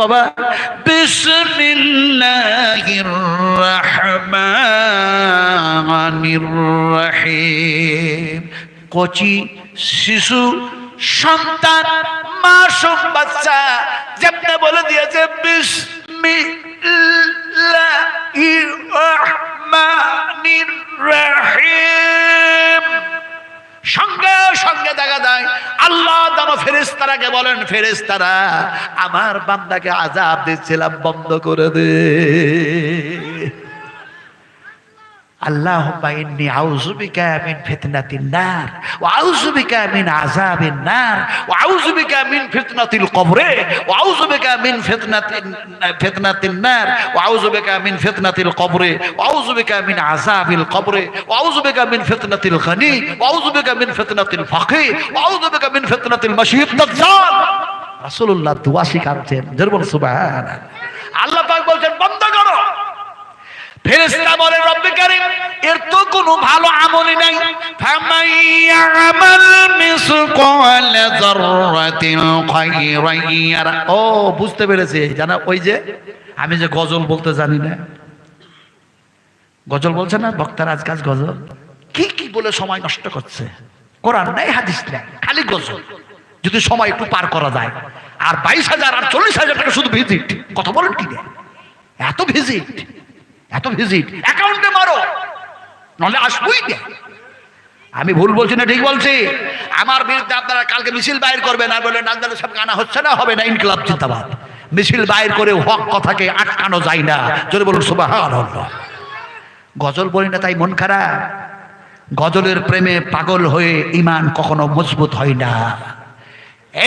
বাবা, বিসমিল্লাহির রহমানির রহিম। কচি শিশু সন্তান, মাসুম বাচ্চা, যেমনি বলে দিয়েছে, বিসমিল্লাহির রহমানির রহিম। সঙ্গে সঙ্গে দেখা যায়। আল্লাহ যেন ফেরেস্তারাকে বলেন ফেরেস্তারা আমার বান্দাকে আজাব দিচ্ছিলাম, বন্ধ করে দে। আল্লাহুম্মা ইন্নী আউযু বিকা মিন ফিতনাতিন নার, ওয়া আউযু বিকা মিন আযাবিন নার, ওয়া আউযু বিকা মিন ফিতনাতিল কবরে, ওয়া আউযু বিকা মিন ফিতনাতিন ফিতনাতিন নার, ওয়া আউযু বিকা মিন ফিতনাতিল কবরে, ওয়া আউযু বিকা মিন আযাবিল কবরে, ওয়া আউযু বিকা মিন ফিতনাতিল গনি, ওয়া আউযু বিকা মিন ফিতনাতিল ফাকি ওয়া আউযু বিকা মিন ফিতনাতিল মাসিহিদ দাজ্জাল। রাসূলুল্লাহ আল্লাহ পাক ফেরেশতা বলে, রব্বে কারীম, এর তো কোনো ভালো আমলই নাই। ফামাইয়ামাল মিসকাল যাররাতিন ও, বুঝতে পেরেছে? জানা, ওই যে, আমি যে গজল বলতে জানি না। গজল বলছে না, বক্তার আজকাল গজল? কি কি বলে সময় নষ্ট করছে? কোরআন নাই, হাদিস নাই, খালি গজল। যদি সময় একটু পার করা যায়। আর বাইশ হাজার আর চল্লিশ হাজার টাকা শুধু ভিজিট। কথা বলেন কি এত ভিজিট। এত ভিজিট অ্যাকাউন্টে মারো। নাহলে আসবই আমি ভুল বলছি না, ঠিক বলছি। আমার বিরুদ্ধে আপনারা কালকে মিছিল বাইর করবেন, আর বললেন নাজদালের সব গানা হচ্ছে না, হবে না, ইনকলাব চিন্তাবাদ মিছিল বাইর করে হক কথাকে আটকানো যায় না। যদি বলুন সুবাহ গজল বলি না, তাই মন খারাপ। গজলের প্রেমে পাগল হয়ে ইমান কখনো মজবুত হয় না।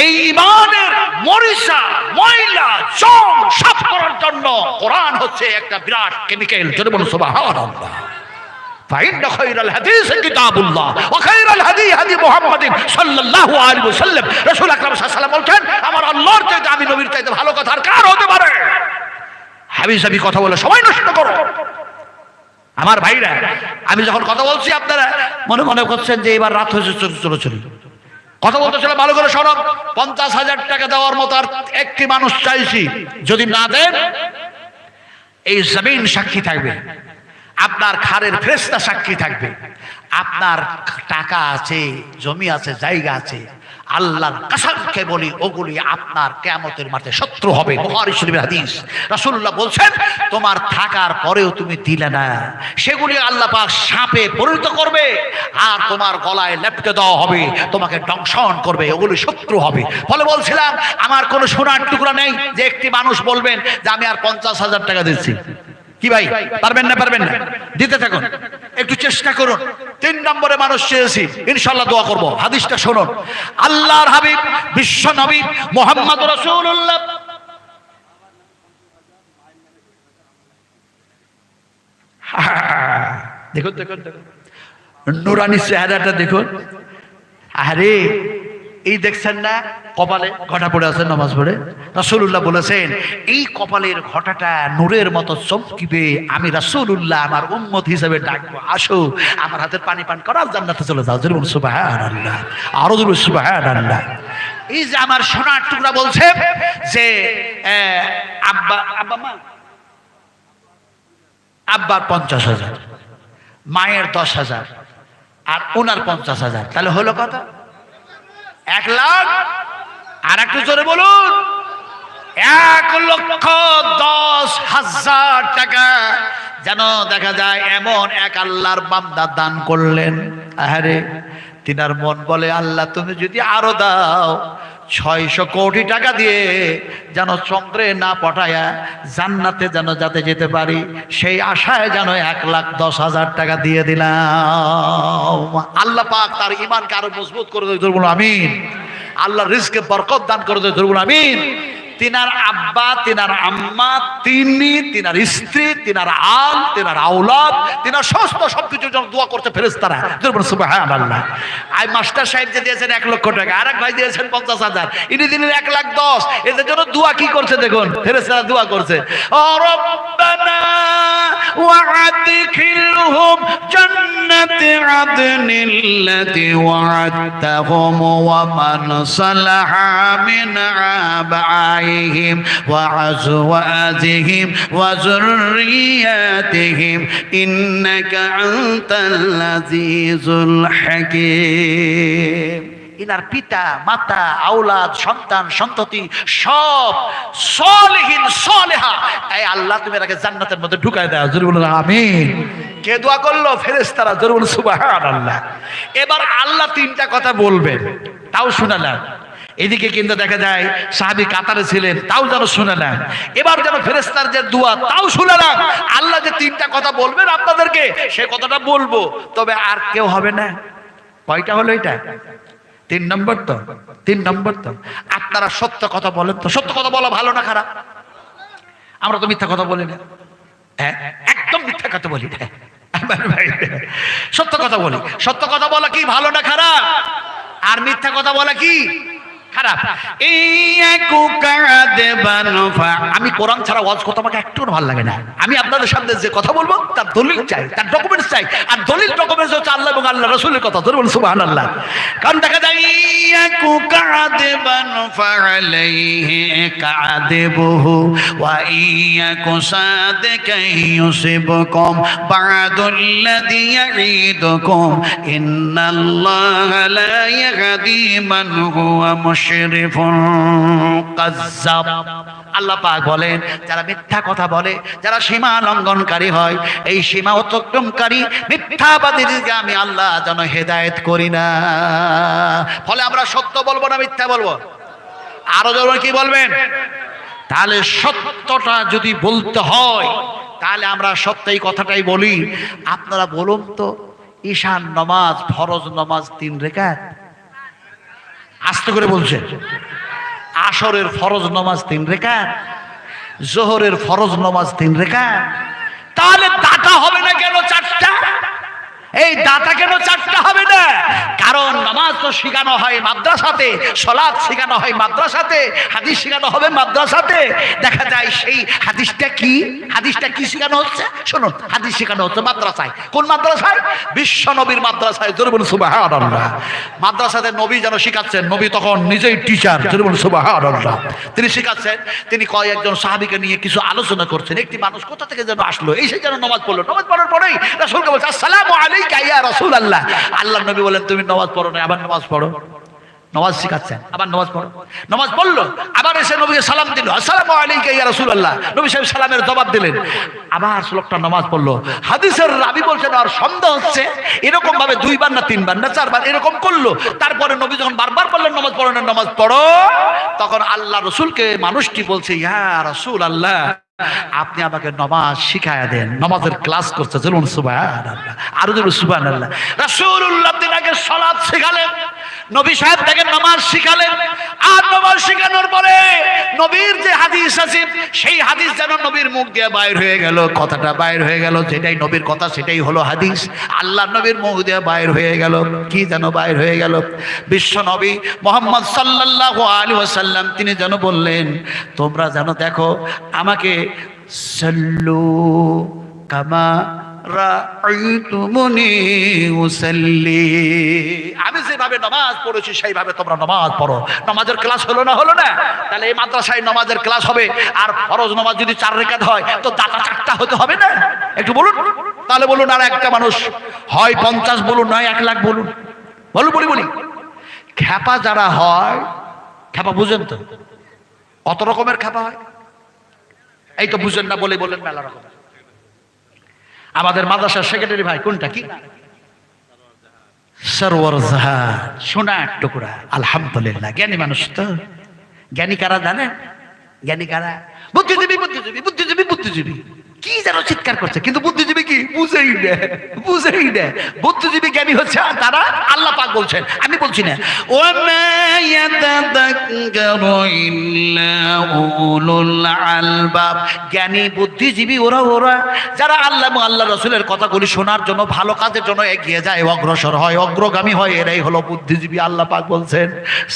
এই ইমানের মরিচা ময়লা জং সাফ করার জন্য কোরআন হচ্ছে একটা বিরাট কেমিক্যাল যদি বলুন সুবহানাল্লাহ فإن خير الحديث كتاب الله وخير الهدي هدي محمد صلى الله عليه وسلم رسول আকরাম সাল্লাল্লাহু আলাইহি বলছেন আমার আল্লাহর চাইতে আমি নবীর চাইতে ভালো কথা আর কার হতে পারে হাবি সাবি কথা বলে সময় নষ্ট করো আমার ভাইরা আমি যখন কথা বলছি আপনারা মনে মনে করছেন যে এবার রাত হয়েছে চলো চলো চলো বলতে ছিল, ভালো করে সরব পঞ্চাশ হাজার টাকা দেওয়ার মতো আর একটি মানুষ চাইছি, যদি না দেন, এই জমিন সাক্ষী থাকবে। আপনার খারের ফ্রেস্তা সাক্ষী থাকবে। আপনার টাকা আছে, জমি আছে, জায়গা আছে, আল্লাহর কাসামকে বলি, ওগুলি আপনার কেমতের মাঠে শত্রু হবে। বলছেন, তোমার থাকার পরেও তুমি দিলে না। সেগুলি আল্লাহ সাপে পরিণত করবে আর তোমার গলায় লেপটে দেওয়া হবে, তোমাকে দংশন করবে, ওগুলি শত্রু হবে। ফলে বলছিলাম, আমার কোনো সোনার টুকরা নেই যে একটি মানুষ বলবেন যে, আমি আর পঞ্চাশ হাজার টাকা দিচ্ছি। কি ভাই? পারবেন না পারবেন না। দিতে থাকুন। একটু চেষ্টা করুন। তিন নম্বরে মানুষ চেয়েছি ইনশাল্লাহ দোয়া করব। হাদিসটা শুনুন। আল্লাহর হাবিব, বিশ্ব নবী মোহাম্মদ রসুল্লাহ দেখুন দেখুন দেখুন। নুরানি চেহারাটা দেখুন। আরে এই দেখছেন না, কপালে ঘটা পড়ে আছে, নামাজ পড়ে। রাসূলুল্লাহ বলেছেন, এই কপালের ঘটাটা নূরের মতো চমকিবে, আমি রাসূলুল্লাহ আমার উম্মত হিসেবে ডাকবো, আসো, আমার হাতের পানি পান করো আর জান্নাতে চলে যাও। জরুর সুবহানাল্লাহ। আরও জরুর সুবহানাল্লাহ। এই যে আমার সোনার টুকরা বলছে যে আব্বা আব্বা মা, আব্বার পঞ্চাশ হাজার, মায়ের দশ হাজার, আর ওনার পঞ্চাশ হাজার, তাহলে হলো কত? এক লাখ, আর একটু জোরে বলুন। এক লক্ষ দশ হাজার টাকা যেন দেখা যায় এমন এক আল্লাহর বান্দা দান করলেন। আহারে, তিনার মন বলে, আল্লাহ, তুমি যদি আরও দাও ছয়শো কোটি টাকা দিয়ে যেন চন্দ্রে না পটায়া জান্নাতে যেন যাতে যেতে পারি, সেই আশায় যেন এক লাখ দশ হাজার টাকা দিয়ে দিলাম। আল্লাহ পাক তার ইমানকে আরও মজবুত করে দেয় দুর্বল আমিন। আল্লাহ রিস্কে বরকত দান করে দেয় দুর্বল আমিন। তিনার আব্বা তিনার আম্মা তিনি তিনার স্ত্রী তিনার আল তিনার আওলাদ তিনার সমস্ত সবকিছুর জন্য দোয়া করতে ফেরেস তারা হ্যাঁ আল্লাহ আই মাস্টার সাহেব যে দিয়েছেন এক লক্ষ টাকা আর এক ভাই দিয়েছেন পঞ্চাশ হাজার ইনি দিলেন এক লাখ দশ এদের জন্য দোয়া কি করছে দেখুন ফেরেস তারা দোয়া করছে ও রব্বানা وأدخلهم جنة عدن التي وعدتهم ومن صلح من عليهم وأزواجهم وذرياتهم إنك أنت العزيز الحكيم ইনার পিতা মাতা আওলাদ সন্তান সন্ততি সব সলেহীন সলেহা এই আল্লাহ তুমি এটাকে জান্নাতের মধ্যে ঢুকায় দেয় জোরে বলুন আমিন কে দোয়া করলো ফেরেশতারা জোরে বলুন সুবহানাল্লাহ এবার আল্লাহ তিনটা কথা বলবেন তাও শুনালাম এদিকে কিন্তু দেখা যায় সাহাবি কাতারে ছিলেন, তাও যেন শুনালাম এবার যেন ফেরেস্তার যে দোয়া, তাও শুনালাম আল্লাহ যে তিনটা কথা বলবেন আপনাদেরকে, সে কথাটা বলব। তবে আর কেউ হবে না। কয়টা হলো এটা? তিন নম্বর তো? তিন নম্বর তো? আপনারা সত্য কথা বলেন তো। সত্য কথা বলা ভালো না খারাপ? আমরা তো মিথ্যা কথা বলি না। হ্যাঁ? একদম মিথ্যা কথা বলি না। সত্য কথা বলি। সত্য কথা বলা কি ভালো না খারাপ? আর মিথ্যা কথা বলা কি আমি কোরআন ছাড়া ওয়াজ কথা আমাকে একটু ভালো লাগে না। আমি আপনাদের সামনে যে কথা বলব, তার দলিল চাই, তার ডকুমেন্টস চাই। আর দলিল ডকুমেন্টস হচ্ছে আল্লাহ এবং আল্লাহ রসুলের কথা। ধরে বলছো মহান আল্লাহ কারণ দেখা যায় ইয়াকু ওয়া ইয়াকু লা মান হুয়া মুশ মুশরিফুন বলেন, যারা মিথ্যা কথা বলে, যারা সীমা লঙ্ঘনকারী হয়, এই সীমা অতিক্রমকারী মিথ্যাবাদীদেরকে আমি আল্লাহ যেন হেদায়েত করি না। ফলে আমরা সত্য বলব না মিথ্যা বলব? আরও যখন কি বলবেন? তাহলে সত্যটা যদি বলতে হয়, তাহলে আমরা সত্যই কথাটাই বলি। আপনারা বলুন তো, ঈশান নমাজ, ফরজ নমাজ তিন রেখাত? আস্তে করে বলছে, আসরের ফরজ নমাজ তিন রেখা জোহরের ফরজ নমাজ তিন রেখা তাহলে দাতা হবে না কেন? এই দাতা কেন চারটা হবে না? কারণ নামাজ তো শেখানো হয় মাদ্রাসাতে সলাদ শেখানো হয় মাদ্রাসাতে, হাদিস শেখানো হবে মাদ্রাসাতে। দেখা যায় সেই হাদিসটা কি? হাদিসটা কি শেখানো হচ্ছে? শুনুন, হাদিস শেখানো হচ্ছে মাদ্রাসায়। কোন মাদ্রাসায়? বিশ্ব নবীর মাদ্রাসায়। জোরে বলুন, সুবহানাল্লাহ। মাদ্রাসাতে নবী যেন শিখাচ্ছেন, নবী তখন নিজেই টিচার জোরে বলুন, সুবহানাল্লাহ। তিনি শিখাচ্ছেন, তিনি কয় একজন সাহাবীকে নিয়ে কিছু আলোচনা করছেন। একটি মানুষ কোথা থেকে যেন আসলো? এই সে যেন নামাজ পড়ল। নামাজ পড়ার পরেই রাসূলকে বলছে, আসসালামু ইয়া রাসূলুল্লাহ। আল্লাহ নবী বলেন, তুমি নামাজ পড়ো না আবার পড়ো। শিখাচ্ছেন, আবার পড়ো। পড়ল, আবার এসে নবীকে সালাম দিল। ইয়া নবী সাহেব সালামের জবাব দিলেন। আবার লোকটা নামাজ পড়ল। হাদিসের রাবি বলছেন আর সন্দেহ হচ্ছে এরকম ভাবে দুইবার না তিনবার না চারবার এরকম করল। তারপরে নবী যখন বারবার বললেন, নামাজ পড়ো না, নামাজ পড়ো, তখন আল্লাহ রসুলকে মানুষটি বলছে, ইয়া রাসূল আল্লাহ আপনি আমাকে নমাজ শিখায়া দেন, নমাজের ক্লাস করছে চলুন সুবাহ আরও চলুন সুবাহ আল্লাহ রাসূলুল্লাহ আগে সালাত শিখালেন। নবী সাহেব তাকে নামাজ শিখালেন, আর নামাজ শিখানোর পরে নবীর যে হাদিস আছে, সেই হাদিস যেন নবীর মুখ দিয়ে বাইর হয়ে গেল, কথাটা বাইর হয়ে গেল, যেটাই নবীর কথা সেটাই হলো হাদিস। আল্লাহ নবীর মুখ দিয়ে বাইর হয়ে গেল, কি যেন বাইর হয়ে গেল? বিশ্ব নবী মোহাম্মদ সাল্লাল্লাহু আলাইহি ওয়াসাল্লাম, তিনি যেন বললেন, তোমরা যেন দেখো, আমাকে সাল্লু কামা আমি যেভাবে নামাজ পড়েছি, সেইভাবে তোমরা নামাজ পড়ো। নামাজের ক্লাস হলো না হলো না? তাহলে এই মাদ্রাসায় নামাজের ক্লাস হবে। আর ফরজ নামাজ যদি চার রেখাত হয়, তো দাতা চারটা হতে হবে না? একটু বলুন। তাহলে বলুন, আর একটা মানুষ, হয় পঞ্চাশ বলুন, নয় এক লাখ বলুন। বলুন, বলি বলি। খ্যাপা যারা হয়, খ্যাপা বুঝেন তো? কত রকমের খ্যাপা হয়? এই তো বুঝেন না, বলে বলেন মেলা রকম আমাদের মাদ্রাসার সেক্রেটারি ভাই, কোনটা কি? সরোয়ার জাহাজ সোনা টুকরা। আলহামদুলিল্লাহ। জ্ঞানী মানুষ তো। জ্ঞানী কারা জানে? জ্ঞানী কারা? বুদ্ধিজীবী বুদ্ধিজীবী বুদ্ধিজীবী বুদ্ধিজীবী। কি যেন চিৎকার করছে? কিন্তু বুদ্ধিজীবী কি? বুঝেই দে বুঝেই দে বুদ্ধিজীবী জ্ঞানী হচ্ছে তারা আল্লাহ পাক বলছেন। আমি বলছি না। ও আলবাব। জ্ঞানী বুদ্ধিজীবী ওরা ওরা যারা আল্লাহ আল্লাহ রসুলের কথাগুলি শোনার জন্য ভালো কাজের জন্য এগিয়ে যায় অগ্রসর হয় অগ্রগামী হয় এরাই হলো বুদ্ধিজীবী আল্লাহ পাক বলছেন।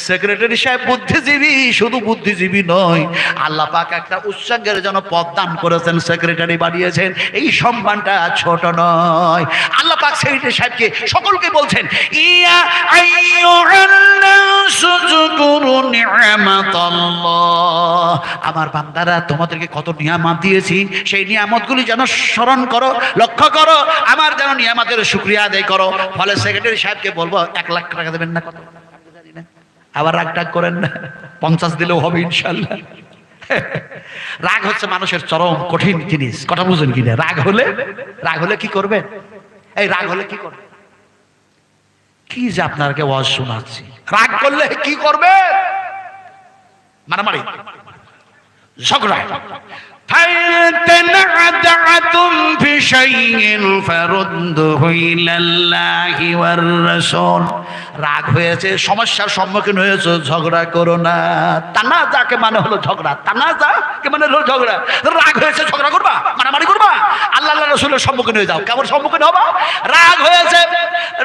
সেক্রেটারি সাহেব বুদ্ধিজীবী শুধু বুদ্ধিজীবী নয় আল্লাহ পাক একটা উৎসঙ্গের জন্য পদ দান করেছেন সেক্রেটারি বানিয়েছেন, এই সম্মানটা ছোট নয়। আল্লাহ পাক সেক্রেটারি সাহেবকে সকলকে বলছেন, ইয়া আমার বান্দারা, তোমাদেরকে কত নিয়ামত দিয়েছি, সেই নিয়ামতগুলি যেন স্মরণ করো, লক্ষ্য করো, আমার যেন নিয়ামতের শুক্রিয়া আদায় করো। ফলে সেক্রেটারি সাহেবকে বলব, এক লাখ টাকা দেবেন না, কত। আবার রাগ টাগ করেন না, পঞ্চাশ দিলেও হবে ইনশাল্লাহ। রাগ হচ্ছে মানুষের চরম কঠিন জিনিস। কথা বুঝুন কিনে রাগ হলে রাগ হলে কি করবে? এই রাগ হলে কি করবে? কি যে আপনারকে ওয়াজ শোনাচ্ছি। রাগ করলে কি করবে? মারামারি। ঝগড়া। ফাইন তেনা ফি شيء فردوه إلى الله والرسول রাগ হয়েছে সমস্যার সম্মুখীন হয়েছে ঝগড়া করো না টানা যাকে মানে হলো ঝগড়া টানা যা কে মানে হলো ঝগড়া রাগ হয়েছে ঝগড়া করবা মারামারি করবা আল্লাহ আল্লাহ রসুলের সম্মুখীন হয়ে যাও কেমন সম্মুখীন হবা রাগ হয়েছে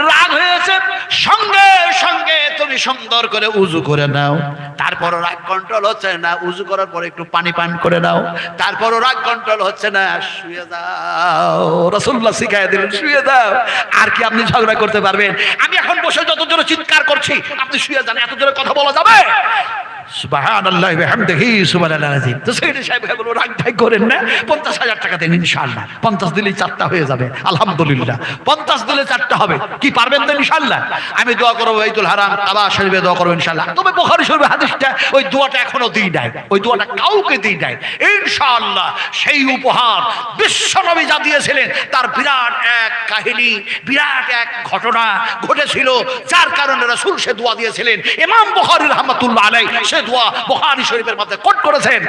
রাগ হয়েছে সঙ্গে সঙ্গে তুমি সুন্দর করে উজু করে নাও তারপরও রাগ কন্ট্রোল হচ্ছে না উজু করার পরে একটু পানি পান করে নাও তারপরও রাগ কন্ট্রোল হচ্ছে না শুয়ে দাও রসুল্লাহ শিখাই দিলেন শুয়ে দাও। আর কি আপনি ঝগড়া করতে পারবেন? আমি এখন বসে যত জোরে চিৎকার করছি, আপনি শুয়ে যান এত জোরে কথা বলা যাবে? তো ইনশাআল্লাহ। আমি দোয়া করব, বাইতুল হারাম কাবা শরীফে দোয়া করব ইনশাআল্লাহ। তবে বুখারী হাদিসটা ওই দোয়াটা এখনও দিই নাই, ওই দোয়াটা কাউকে দিই নাই। ইনশাআল্লাহ সেই উপহার বিশ্বনবী যা দিয়েছিলেন তার বিরাট এক কাহিনী, বিরাট এক ঘটনা ঘটেছিল, যার কারণে রাসূল সে দোয়া দিয়েছিলেন। ইমাম বুখারী রহমাতুল্লাহ আলাইহি সে দোয়া বুখারী শরীফের মধ্যে কোট করেছেন।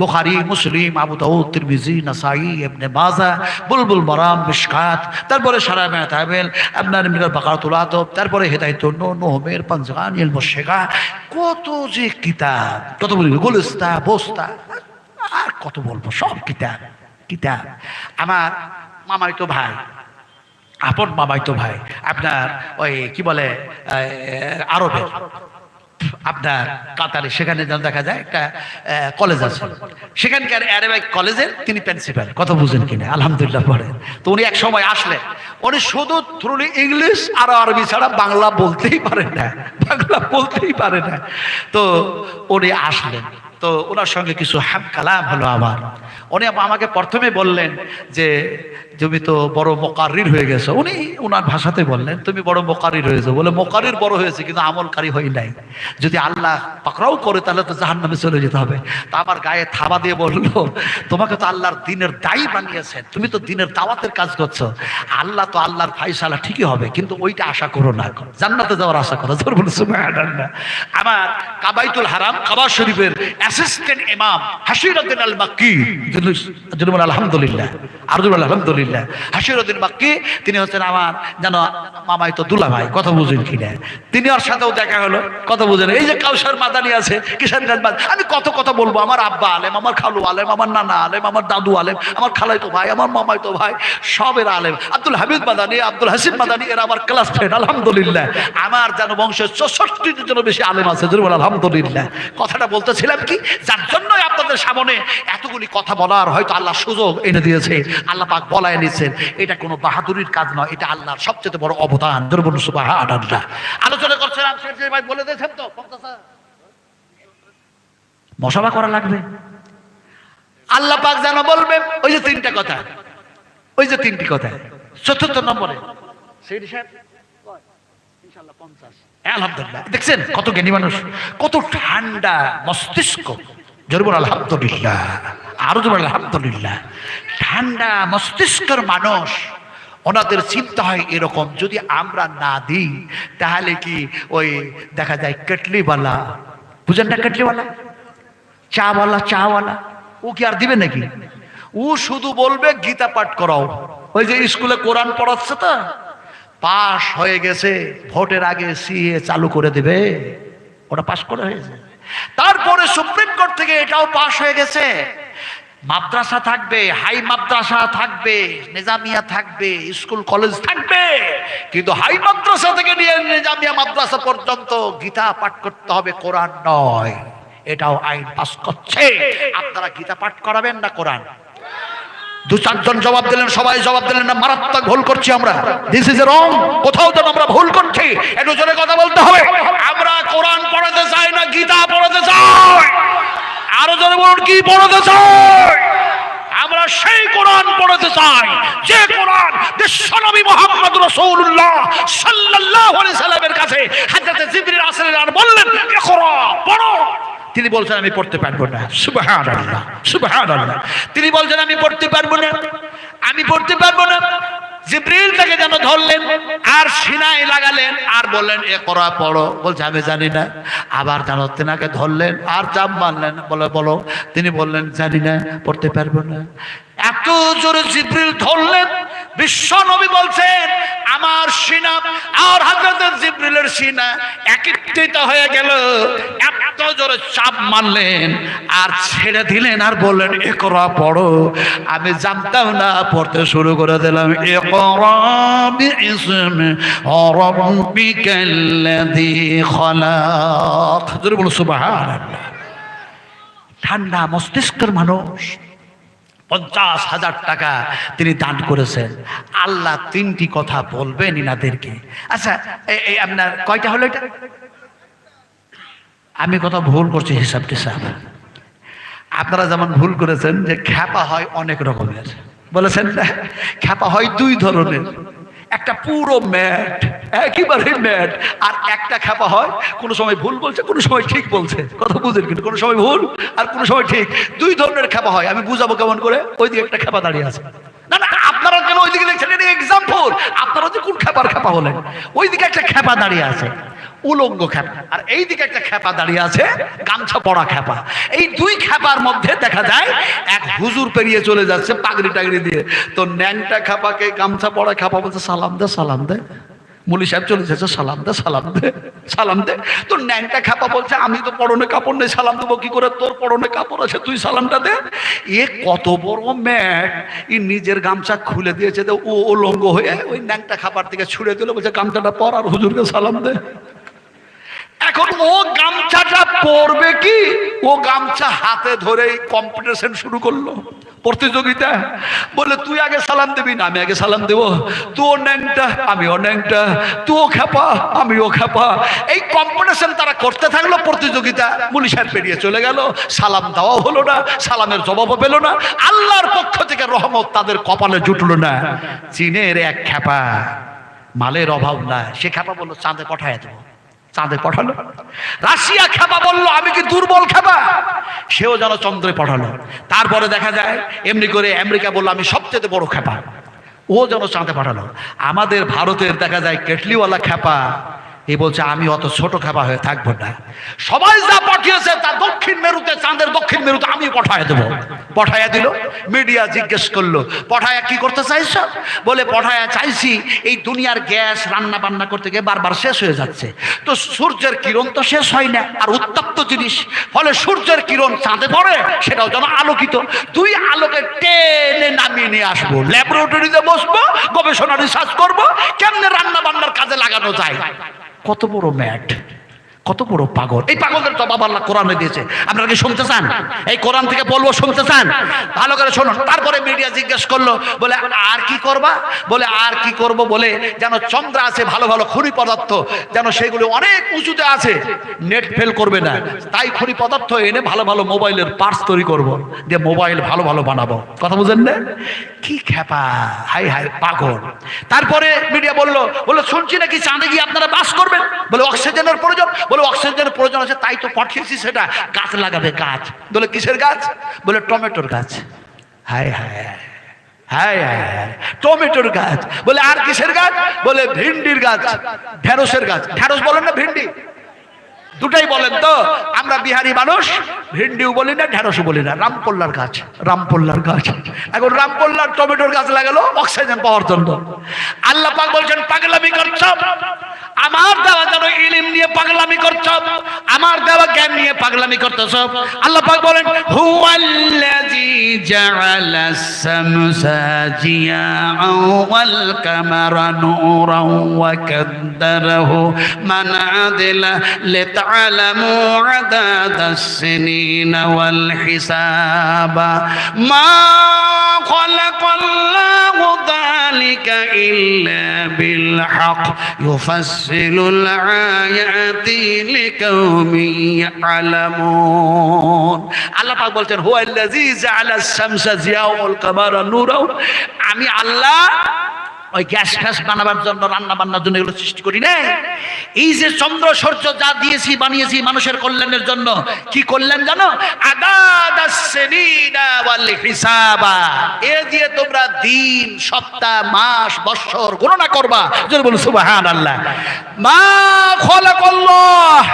বুখারী, মুসলিম, আবু দাউদ, তিরমিজি, নাসাই, ইবনে মাজাহ বুলবুল মারাম, মিশকাত, তারপরে সারা মেহতাবেল আপনার মিরাল বাকারাতুল আদব, তারপরে হেদায়েতুন নহমের পাঞ্জান ইলম শেখা কত যে কিতাব, কত বলি গুলিস্তা, বস্তা, আর কত বলব, সব কিতাব। কিতাব আমার মামাই তো ভাই আপন মামাই তো ভাই আপনার ওই কি বলে আহ, আরবের আপনার কাতারে সেখানে যেন দেখা যায় একটা কলেজ আছে। সেখানকার অ্যারাবিক কলেজের তিনি প্রিন্সিপাল কত বুঝেন কিনা? আলহামদুলিল্লাহ পড়েন। তো উনি এক সময় আসলেন। উনি শুধু থ্রুলি ইংলিশ আর আরবি ছাড়া বাংলা বলতেই পারেন না। বাংলা বলতেই পারে না। তো উনি আসলেন। তো ওনার সঙ্গে কিছু হাম কালাম হলো আমার। উনি আমাকে প্রথমে বললেন যে তুমি তো বড় মোকারির হয়ে গেছো। উনি ওনার ভাষাতে বললেন, তুমি বড় মোকারির হয়েছো বলে মোকারির বড় হয়েছে, কিন্তু আমলকারী হই নাই। যদি আল্লাহ পাকড়াও করে, তাহলে তো জাহান নামে চলে যেতে হবে। তা আমার গায়ে থাবা দিয়ে বলল, তোমাকে তো আল্লাহর দিনের দায়ী বানিয়েছেন। তুমি তো দিনের দাওয়াতের কাজ করছ। আল্লাহ তো আল্লাহর ফাইসালা ঠিকই হবে, কিন্তু ওইটা আশা করো না। জান্নাতে যাওয়ার আশা করো। জোর বলে আমার কাবাইতুল হারাম কাবা শরীফের অ্যাসিস্ট্যান্ট ইমাম হাসিরুদ্দিন আল মাক্কি আলহামদুলিল্লাহ। আর বলে আলহামদুলিল্লাহ হাসিরুদ্দিন মাক্কি, তিনি হচ্ছেন আমার যেন মামাই তো দুলা ভাই কথা বুঝেন কিনা তিনি ওর সাথেও দেখা হলো, কথা বুঝেন। এই যে কাউসার মাদানি আছে কিষানগঞ্জ আমি কত কথা বলব? আমার আব্বা আলেম, আমার খালু আলেম, আমার নানা আলেম, আমার দাদু আলেম, আমার খালাই তো ভাই, আমার মামাই তো ভাই, সবের আলেম। আব্দুল হামিদ মাদানি, আব্দুল হাসিন মাদানি, এরা আমার ক্লাস ফ্রেন্ড আলহামদুলিল্লাহ। আমার যেন বংশের চৌষট্টির জন্য বেশি আলেম আছে যদি আলহামদুলিল্লাহ। কথাটা বলতেছিলাম কি? যার জন্যই আপনাদের সামনে এতগুলি কথা বলার হয়তো আল্লাহ সুযোগ এনে দিয়েছে। আল্লাহ পাক বলায় নিচ্ছেন। এটা কোনো বাহাদুরির কাজ নয়, এটা আল্লাহর সবচেয়ে বড় অবদান। দুর্বল সুবাহ আল্লাহ আলোচনা করছিলাম ভাই, বলে দিয়েছেন তো মশলা করা লাগবে। আল্লাহ পাক যেন বলবে, ওই যে তিনটা কথা, ওই যে তিনটি কথা, চতুর্থ নম্বরে। সেই সাহেব। আলহামদুলিল্লাহ, দেখছেন কত জ্ঞানী মানুষ, কত ঠান্ডা মস্তিষ্ক। জরুর আলহামদুলিল্লাহ। আরও জরুর আলহামদুলিল্লাহ। ঠান্ডা মস্তিষ্কের মানুষ, ওনাদের চিন্তা হয় এরকম, যদি আমরা না দিই, তাহলে কি ওই দেখা যায় কেটলিওয়ালা, বুঝেন না কেটলিওয়ালা? চাওয়ালা চাওয়ালা, ও কি আর দিবে নাকি? ও শুধু বলবে, গীতা পাঠ করাও। ওই যে স্কুলে কোরআন পড়াচ্ছে তো, পাশ হয়ে গেছে, ভোটের আগে সিএ চালু করে দেবে। ওটা পাশ করে হয়েছে। তারপরে সুপ্রিম কোর্ট থেকে এটাও পাশ হয়ে গেছে। মাদ্রাসা থাকবে, হাই মাদ্রাসা থাকবে, নিজামিয়া থাকবে, স্কুল, কলেজ থাকবে। কিন্তু হাই মাদ্রাসা থেকে নিয়ে নিজামিয়া মাদ্রাসা পর্যন্ত গীতা পাঠ করতে হবে, কোরআন নয়। এটাও আইন পাস করছে। আপনারা গীতা পাঠ করাবেন না কোরআন? দু চারজন জবাব দিলেন, সবাই জবাব দিলেন, না, মারাত্মক ভুল করছি আমরা। দিস ইজ রং কোথাও যেন আমরা ভুল করছি। একটু জোরে কথা বলতে হবে। আমরা কোরআন পড়াতে চাই না, গীতা পড়াতে চাই। আরও জোরে বলুন, কি পড়াতে চাই? আমরা সেই কোরআন পড়াতে চাই। যে কোরআন বিশ্বনবী মোহাম্মদ রাসূলুল্লাহ সাল্লাল্লাহু আলাইহি সাল্লামের কাছে হযরত জিবরিল আসলেন আর বললেন ইকরা পড়ো। তিনি বলছেন, আমি পড়তে পারব না। সুবহানাল্লাহ সুবহানাল্লাহ। তিনি বলছেন, আমি পড়তে পারব না। আমি পড়তে পারব না। জিব্রিল তাকে যেন ধরলেন, আর সিনাই লাগালেন, আর বললেন, এ করা পড়ো। বলছে, আমি জানি না। আবার যেন তেনাকে ধরলেন, আর চাপ মারলেন। বলে, বলো। তিনি বললেন, জানি না, পড়তে পারব না। এত জোরে জিব্রিল ধরলেন। বিশ্ব নবী বলছেন, আমার সিনা আর হাজরত জিব্রিলের সিনা একত্রিত হয়ে গেল। এত জোরে চাপ মারলেন আর ছেড়ে দিলেন আর বললেন এ পড়ো। আমি জানতাম না, পড়তে শুরু করে দিলাম। এ ঠান্ডা মস্তিষ্কের মানুষ পঞ্চাশ হাজার টাকা তিনি দান করেছেন। আল্লাহ তিনটি কথা বলবেন ইনাদেরকে। আচ্ছা এই- আপনার কয়টা হলো এটা? আমি কথা ভুল করছি হিসাব টিসাব আপনারা যেমন ভুল করেছেন যে খ্যাপা হয় অনেক রকমের। বলেছেন খ্যাপা হয় দুই ধরনের। একটা পুরো ম্যাট, একেবারে ম্যাট। আর একটা খ্যাপা হয়, কোনো সময় ভুল বলছে, কোনো সময় ঠিক বলছে। কথা বুঝেন কিন্তু, কোনো সময় ভুল আর কোনো সময় ঠিক। দুই ধরনের খেপা হয়, আমি বুঝাবো কেমন করে? ওই দিকে একটা খ্যাপা দাঁড়িয়ে আছে। না না, আপনারা কেন ওইদিকে দেখছেন? এটা এক্সাম্পল আপনারা যে কোন খেপার খেপা হলেন? ওইদিকে একটা খেপা দাঁড়িয়ে আছে। উলঙ্গ খ্যাপা আর এই দিকে একটা খ্যাপা দাঁড়িয়ে আছে, গামছা পড়া খ্যাপা এই দুই খ্যাপার মধ্যে দেখা যায়, এক হুজুর পেরিয়ে চলে যাচ্ছে পাগড়ি টাগড়ি দিয়ে। তো ন্যাংটা খ্যাপাকে গামছা পড়া খ্যাপা বলছে, সালাম দে সালাম দে। মুলি সাহেব চলে যাচ্ছে, সালাম দে সালাম দে সালাম দে। তো ন্যাংটা খ্যাপা বলছে, আমি তো পরনে কাপড় নেই, সালাম দেবো কি করে? তোর পরনে কাপড় আছে, তুই সালামটা দে। এ কত বড় ম্যাট, ই নিজের গামছা খুলে দিয়েছে ও উলঙ্গ হয়ে ওই ন্যাংটা খাবার থেকে ছুড়ে দিল, বলছে, গামছাটা পর আর হুজুরকে সালাম দে। এখন ও গামছাটা পরবে কি? ও গামছা হাতে ধরেই কম্পিটিশন শুরু করল। প্রতিযোগিতা। বলে, তুই আগে সালাম দিবি না, আমি আগে সালাম দেবো। তুও ন্যাংটা, আমিও ন্যাংটা। তুও খেপা আমিও খেপা এই কম্পিটিশন তারা করতে থাকল, প্রতিযোগিতা মুলি সাহেব পেরিয়ে চলে গেল। সালাম দেওয়া হলো না, সালামের জবাবও পেল না। আল্লাহর পক্ষ থেকে রহমত তাদের কপালে জুটলো না। চীনের এক খেপা মালের অভাব না। সে খেপা বলল, চাঁদে পাঠায় দেবো। চাঁদে পাঠালো। রাশিয়া খেপা বলল, আমি কি দুর্বল খেপা? সেও যেন চন্দ্রে পাঠালো। তারপরে দেখা যায়, এমনি করে আমেরিকা বলল, আমি সবচেয়ে বড় খেপা। ও যেন চাঁদে পাঠালো। আমাদের ভারতের দেখা যায়, কেটলিওয়ালা খেপা এ বলছে, আমি অত ছোট খেপা হয়ে থাকব না। সবাই যা পাঠিয়েছে, তা দক্ষিণ মেরুতে, চাঁদের দক্ষিণ মেরুতে আমি পাঠায় দেবো। পাঠায়া দিল, মিডিয়া জিজ্ঞেস করল, পাঠায়া কি করতে চাইছ? বলে, পাঠায়া চাইছি, এই দুনিয়ার গ্যাস রান্না বান্না করতে গিয়ে বারবার শেষ হয়ে যাচ্ছে। তো সূর্যের কিরণ তো শেষ হয় না, আর উত্তপ্ত জিনিস। ফলে সূর্যের কিরণ চাঁদে পড়ে, সেটাও যেন আলোকিত। দুই আলোকে টেনে নামিয়ে নিয়ে আসব। ল্যাবরেটরিতে বসবো, গবেষণা রিসার্চ করব, কেমনে রান্না বান্নার কাজে লাগানো যায়? কত বড় ম্যাট? কত বড় পাগল। এই পাগলদের জবাব আল্লাহ কোরআনে দিয়েছে। আপনারা কি শুনতে চান? এই কোরআন থেকে বলব শুনতে চান? ভালো করে শুনুন তারপরে মিডিয়া জিজ্ঞেস করল, বলে, আর কি করবা? বলে, আর কি করব? বলে, যেন চন্দ্র আছে, ভালো ভালো খনি পদার্থ, যেন সেগুলো অনেক উঁচুতে আছে, নেট ফেল করবে না। তাই খনি পদার্থ এনে ভালো ভালো মোবাইলের পার্টস তৈরি করব। দিয়ে মোবাইল ভালো ভালো বানাবো। কথা বুঝেন না? কি খেপা হাই হাই, পাগল। তারপরে মিডিয়া বলল বলে শুনছি নাকি চাঁদে গিয়ে আপনারা বাস করবেন? বলে, অক্সিজেনের প্রয়োজন। বলে, অক্সিজেনের প্রয়োজন আছে, তাই তো পাঠিয়েছি সেটা। গাছ লাগাবে গাছ। বলে, কিসের গাছ? বলে, টমেটোর গাছ। হায় হায় টমেটোর গাছ। বলে, আর কিসের গাছ? বলে, ভিন্ডির গাছ, ঢেঁড়সের গাছ। ঢেঁড়স বলেন না ভিন্ডি? দুটাই বলেন তো। আমরা বিহারি মানুষ, ভিন্ডিও বলি না, ঢেঁড়সও বলি না। রামপল্লার গাছ রামপল্লার গাছ। এখন রামপল্লার টমেটোর গাছ লাগালো অক্সিজেন পাওয়ার জন্য। আল্লাহ পাক বলছেন পাগলামি আমার দেওয়া জ্ঞান নিয়ে পাগলামি করতেছ আল্লাহ পাক বলেন হুয়াল্লাযী জাআলাস শামসা জিয়াআন ওয়াল কামারা নূরান ওয়া কাদ্দারাহু মানাযিলা লিতা'লামু আদাদাস সিনিনা ওয়াল হিসাবা মা خلق الله ذلك إلا بالحق يفصل الآيات لقوم ইয়ালামুন। আল্লাহ আমি আল্লাহ ওই গ্যাস ফ্যাস বানাবার জন্য রান্না বান্নার জন্য এগুলো সৃষ্টি করি না এই যে চন্দ্র সূর্য যা দিয়েছি, বানিয়েছি মানুষের কল্যাণের জন্য, কি করলেন জানো? আদা হিসাবা। এ দিয়ে তোমরা দিন, সপ্তাহ, মাস বৎসর গণনা করবা। জোরে বলুন, সুবহানাল্লাহ। মা খলাকাল্লাহ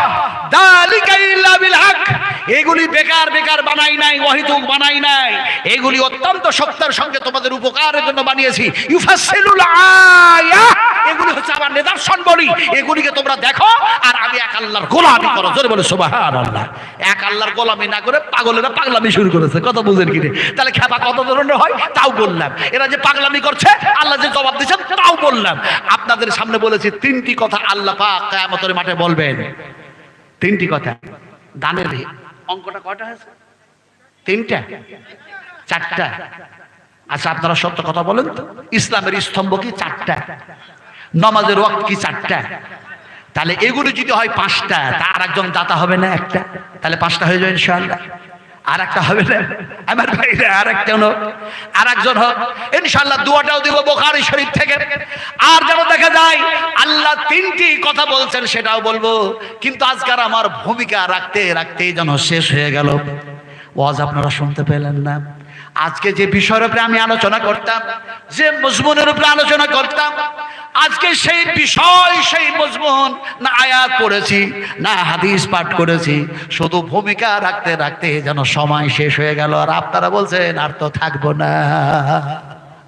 দালিকা ইল্লা বিল হক। এগুলি বেকার বেকার বানাই নাই ওয়াহিদুক বানাই নাই। এগুলি অত্যন্ত সত্যের সঙ্গে তোমাদের উপকারের জন্য বানিয়েছি। ইউফাসসিলুল আয়া। এগুলি হচ্ছে আমার নিদর্শন বলি। এগুলিকে তোমরা দেখো আর আমি এক আল্লাহর গোলামি করো। জোরে বলে, সুবহানাল্লাহ। এক আল্লাহর গোলামি না করে পাগলেরা পাগলামি শুরু করেছে। কথা বুঝেন কি রে? তাহলে খেপা কত ধরনের হয়? তাও বললাম। এরা যে পাগলামি করছে, আল্লাহ যে জবাব দিচ্ছেন তাও বললাম। আপনাদের সামনে বলেছি, তিনটি কথা আল্লাহ পাক কিয়ামতের মাঠে বলবেন। তিনটি কথা। দানের অঙ্কটা কয়টা হয়েছে? তিনটা, চারটা। আচ্ছা আপনারা সত্য কথা বলেন তো? ইসলামের স্তম্ভ কি চারটা? নমাজের ওয়াক্ত কি চারটা? তাহলে এগুলো যদি হয় পাঁচটা, তা আর একজন দাতা হবে না একটা? তাহলে পাঁচটা হয়ে যায় ইনশাআল্লাহ। আর একটা হবে না। আমার ভাইরা আর একটা হোক আর একজন হোক ইনশাল্লাহ দুয়াটাও দিব বোখারি শরীফ থেকে। আর যেন দেখা যায়, আল্লাহ তিনটি কথা বলছেন সেটাও বলব। কিন্তু আজকাল আমার ভূমিকা রাখতে, রাখতেই যেন শেষ হয়ে গেল। ওয়াজ আপনারা শুনতে পেলেন না। আজকে যে বিষয়ের উপরে আমি আলোচনা করতাম, যে মজমুনের উপরে আলোচনা করতাম, আজকে সেই বিষয়, সেই মজমুন না আয়াত পড়েছি, না হাদিস পাঠ করেছি, শুধু ভূমিকা রাখতে রাখতে যেন সময় শেষ হয়ে গেল, আর আপনারা বলছেন, আর তো থাকব না।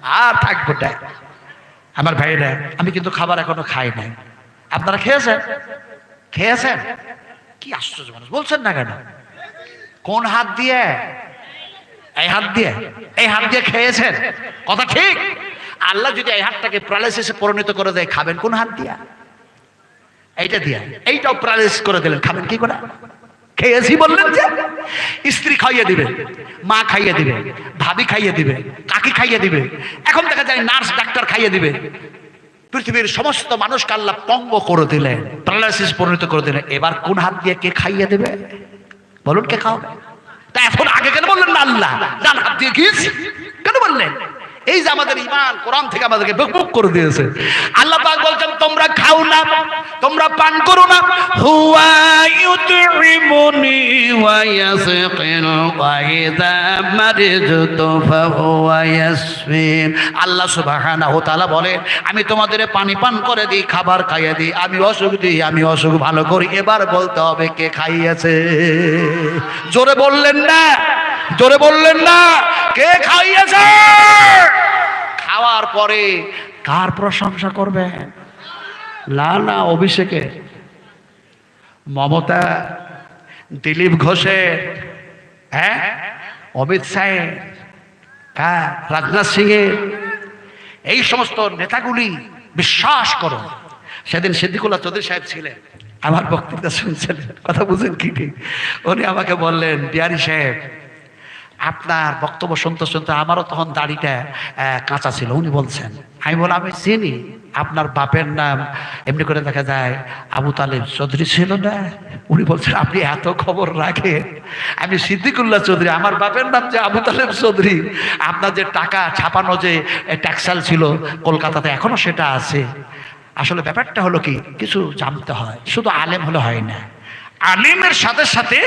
আর থাকব না। আমার ভাইরা আমি কিন্তু খাবার এখনও খাই নাই। আপনারা খেয়েছেন? খেয়েছেন? কি আশ্চর্য মানুষ, বলছেন না কেন? কোন হাত দিয়ে? হাত দিয়ে। এই হাত দিয়ে খেয়েছেন। কথা ঠিক? আল্লাহ যদি এই হাতটাকে প্যারালাইসিসে পরিণত করে দেয়, খাবেন কোন হাত দিয়া? এইটা দিয়া। এইটাও প্যারালাইসিস করে দিলেন। খাবেন কি করে? খেয়েছি বললেন যে, স্ত্রী খাইয়ে দিবে, মা খাইয়ে দিবে, ভাবি খাইয়ে দিবে, কাকি খাইয়ে দিবে। এখন দেখা যায় নার্স, ডাক্তার খাইয়ে দিবে। পৃথিবীর সমস্ত মানুষকে আল্লাহ পঙ্গ করে দিলেন প্যারালাইসিস পরিণত করে দিলেন। এবার কোন হাত দিয়ে কে খাইয়ে দেবে? বলুন কে খাওয়াবে? তা এখন আগে কেন বললেন না আল্লাহ? ডান হাত দিয়ে কেন বললেন? এই যে আমাদের ইমান কোরআন থেকে আমাদেরকে বুক করে দিয়েছে। আল্লাহ পাক বলছেন, তোমরা খাও না, তোমরা পান করো না। হুয়া ইউতইমুনি ওয়া ইয়াসকিন ওয়া ইযা মারিজতু ফাহুয়া ইয়াসফিন আল্লাহ সুবহানাহু ওয়া তাআলা বলে আমি তোমাদের পানি পান করে দিই, খাবার খাইয়ে দিই। আমি অসুখ দিই, আমি অসুখ ভালো করি। এবার বলতে হবে কে খাইয়েছে? জোরে বললেন না। জোরে বললেন না, কে খাইয়েছে? খাওয়ার পরে কার প্রশংসা করবে? না না অভিষেকে মমতা, দিলীপ ঘোষের হ্যাঁ? অমিত শাহের হ্যাঁ? রাজনাথ সিংয়ের। এই সমস্ত নেতাগুলি বিশ্বাস করো সেদিন সিদ্দিকুল্লাহ চৌধুরী সাহেব ছিলেন। আমার বক্তৃতা শুনছিলেন কথা বুঝেন কি ঠিক? উনি আমাকে বললেন, বিহারি সাহেব আপনার বক্তব্য শুনতে শুনতে আমারও তখন দাড়িটা কাঁচা ছিল। উনি বলছেন, আমি বললাম, আমি চিনি, আপনার বাপের নাম। এমনি করে দেখা যায়, আবু তালেব চৌধুরী ছিল না। উনি বলছেন, আপনি এত খবর রাখেন। আমি সিদ্দিকুল্লাহ চৌধুরী, আমার বাপের নাম যে আবু তালেব চৌধুরী। আপনার যে টাকা ছাপানো যে ট্যাক্সাল ছিল, কলকাতাতে এখনও সেটা আছে। আসলে ব্যাপারটা হলো কি, কিছু জানতে হয়। শুধু আলেম হলে হয় না। আলিমের সাথে সাথে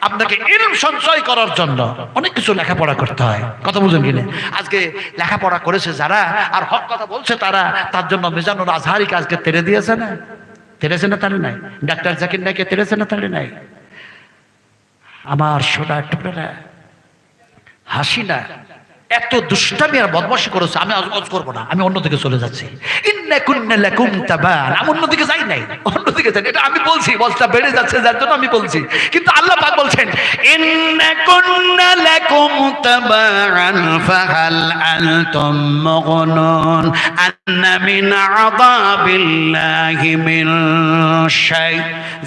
আপনাকে ইলম সঞ্চয় করার জন্য অনেক কিছু লেখাপড়া করতে হয়। কথা বুঝেন কিনে আজকে লেখাপড়া করেছে যারা, আর হক কথা বলছে তারা, তার জন্য মেজানুর আজহারিকে আজকে তেড়ে দিয়েছে না? তেড়েছে না তাহলে নাই? ডাক্তার জাকির নাইকে তেড়েছে না তাহলে নাই? আমার সোনা টুকরা হাসি না এত দুষ্টামি আর বদমাশি করেছে, আমি আজ করব না, আমি অন্যদিকে চলে যাচ্ছি। আমি অন্যদিকে যাই নাই, অন্যদিকে যাই এটা আমি বলছি, বলটা বেড়ে যাচ্ছে, যার জন্য আমি বলছি। কিন্তু আল্লাহ পাক বলছেন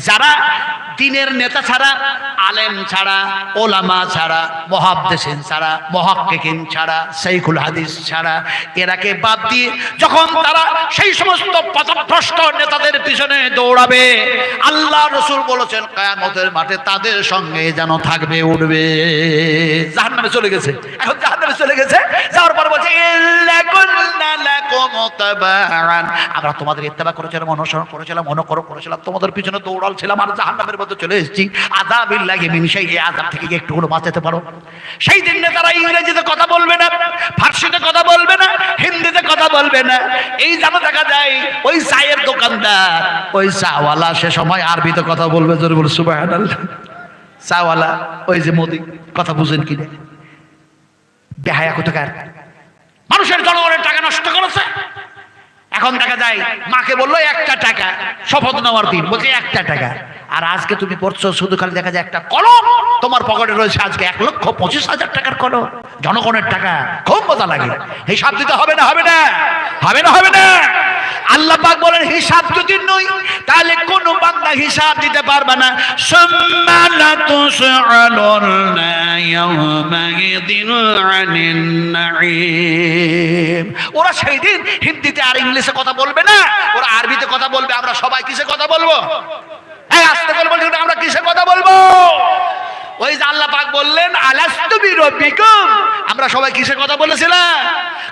যারা দিনের নেতা ছাড়া, আলেম ছাড়া, ওলামা ছাড়া, মহাদ্দেশিন ছাড়া, মহাক্কিকিন ছাড়া সেইকুল হাদিস ছাড়া, এরাকে বাদ দিয়ে যখন তারা সেই সমস্ত পথভ্রষ্ট নেতাদের পিছনে দৌড়াবে, আল্লাহ রসুল বলেছেন, কায়ামতের মাঠে তাদের সঙ্গে যেন থাকবে, উঠবে। জাহান নামে চলে গেছে। এখন জাহান নামে চলে গেছে। যাওয়ার পর বলছে। আমরা তোমাদের ইত্তেবা করেছিলাম, অনুসরণ করেছিলাম, অনুকরণ করেছিলাম, তোমাদের পিছনে দৌড়াল ছিলাম আর জাহান্নামের মধ্যে চলে এসেছি। আযাবিল্লাহি মিন সেই আযাব থেকে কি একটু বাঁচাতে পারো? সেই দিন তারা ইংরেজিতে কথা বলবে না, ফার্সিতে কথা বলবে না, হিন্দিতে কথা বলবে না। এই জানা দেখা যায়, ওই চায়ের দোকানদার, ওই চাওয়ালা সে সময় আরবিতে কথা বলবে, জোরে বলে সুবহানাল্লাহ। চাওয়ালা, ওই যে মোদি, কথা বুঝেন কিনা? বেহায়া কোথাকার? মানুষের জনগণের টাকা নষ্ট করেছে। এখন দেখা যায়, মাকে বলল, একটা টাকা, শপথ নেওয়ার দিন। বলছে, একটা টাকা। আর আজকে তুমি পড়ছো, শুধু খালি দেখা যায় একটা কলম। তোমার পকেটে রয়েছে আজকে এক লক্ষ পঁচিশ হাজার টাকার কলম। জনগণের টাকা, খুব মজা লাগে। হিসাব দিতে হবে না হবে না? হবে না হবে না? আল্লাহ পাক বলেন, হিসাব যদি নই তাহলে কোন বান্দা হিসাব দিতে পারবে না। সম্মানাতু সুআলুনা ইয়াওমাইদিন আনিন নাঈম ওরা সেই দিন হিন্দিতে আর ইংলিশে কথা বলবে না। ওরা আরবিতে কথা বলবে। আমরা সবাই কিসে কথা বলব? এই আস্তে করে বলছি আমরা কিসে কথা বলব? ওই যে আল্লাহ পাক বললেন, আলাস্তু বিরব্বিকুম। আমরা সবাই কিসে কথা বলেছিলাম?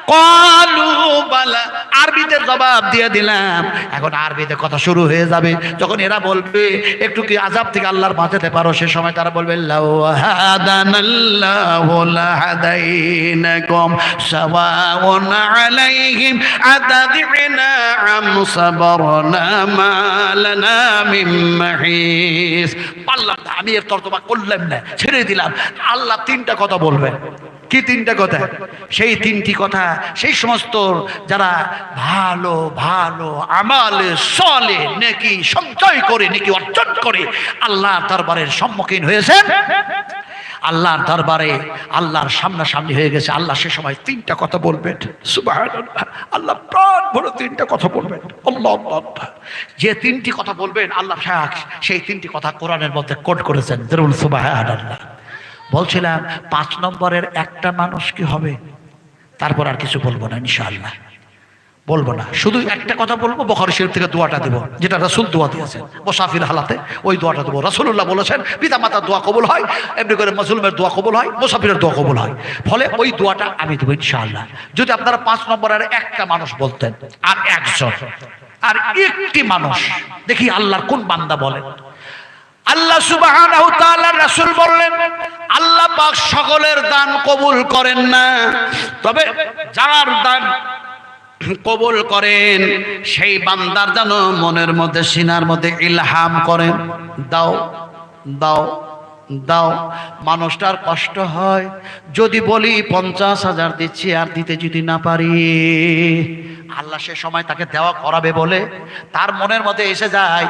ক্বালু বালা। আরবিতে জবাব দিয়ে দিলাম। এখন আরবিতে কথা শুরু হয়ে যাবে। যখন এরা বলবে, একটু কি আজাব থেকে আল্লাহর বাঁচাতে পারো? সে সময় তারা বলবে লাহাদাইনাকুম সাওয়াউন আলাইহিম আতাদিনা আম সাবরনা মা লানা মিন মাহিস। না, আমি এর তর্জমা করলাম না। ছেড়ে দিলাম। আল্লাহ তিনটা কথা বলবে। কি তিনটা কথা? সেই তিনটি কথা, সেই সমস্ত যারা ভালো ভালো আমালে, সলে, নেকি, সঞ্চয় করে, নেকি অর্জন করে আল্লাহ দরবারের সম্মুখীন হয়েছেন। আল্লাহর দরবারে আল্লাহর সামনাসামনি হয়ে গেছে। আল্লাহ সে সময় তিনটা কথা বলবেন। আল্লাহ প্রাণ ভরে তিনটা কথা বলবেন। যে তিনটি কথা বলবেন, আল্লাহ শাহ সেই তিনটি কথা কোরআনের মধ্যে কোট করেছেন। যেরকম সুবহানাল্লাহ। বলছিলাম, পাঁচ নম্বরের একটা মানুষ কি হবে? তারপর আর কিছু বলব না, ইনশাআল্লাহ। বলব না। শুধু একটা কথা বলব বখর শরীফ থেকে দোয়াটা দেব, যেটা রাসুল দোয়া দিয়েছেন। মোসাফির হালাতে ওই দোয়াটা দেবো। রাসুল্লাহ বলেছেন, পিতা মাতার দোয়া কবুল হয়, এমনি করে মুসলমের দোয়া কবুল হয়, মোসাফিরের দোয়া কবুল হয়। ফলে ওই দোয়াটা আমি দেবো ইনশাআল্লাহ। যদি আপনারা পাঁচ নম্বরের একটা মানুষ বলতেন, আর একজন, আর একটি মানুষ, দেখি আল্লাহর কোন বান্দা বলেন আল্লাহ তাআলা রাসূল বললেন, আল্লাহ পাক সকলের দান কবুল করেন না। তবে যার দান কবুল করেন, সেই বান্দার যেন মনের মধ্যে, সিনার মধ্যে ইলহাম করেন। দাও দাও দাও। মানুষটার কষ্ট হয়, যদি বলি পঞ্চাশ হাজার দিচ্ছি, আর দিতে যদি না পারি। আল্লাহ সে সময় তাকে দেওয়া করাবে বলে তার মনের মধ্যে এসে যায়।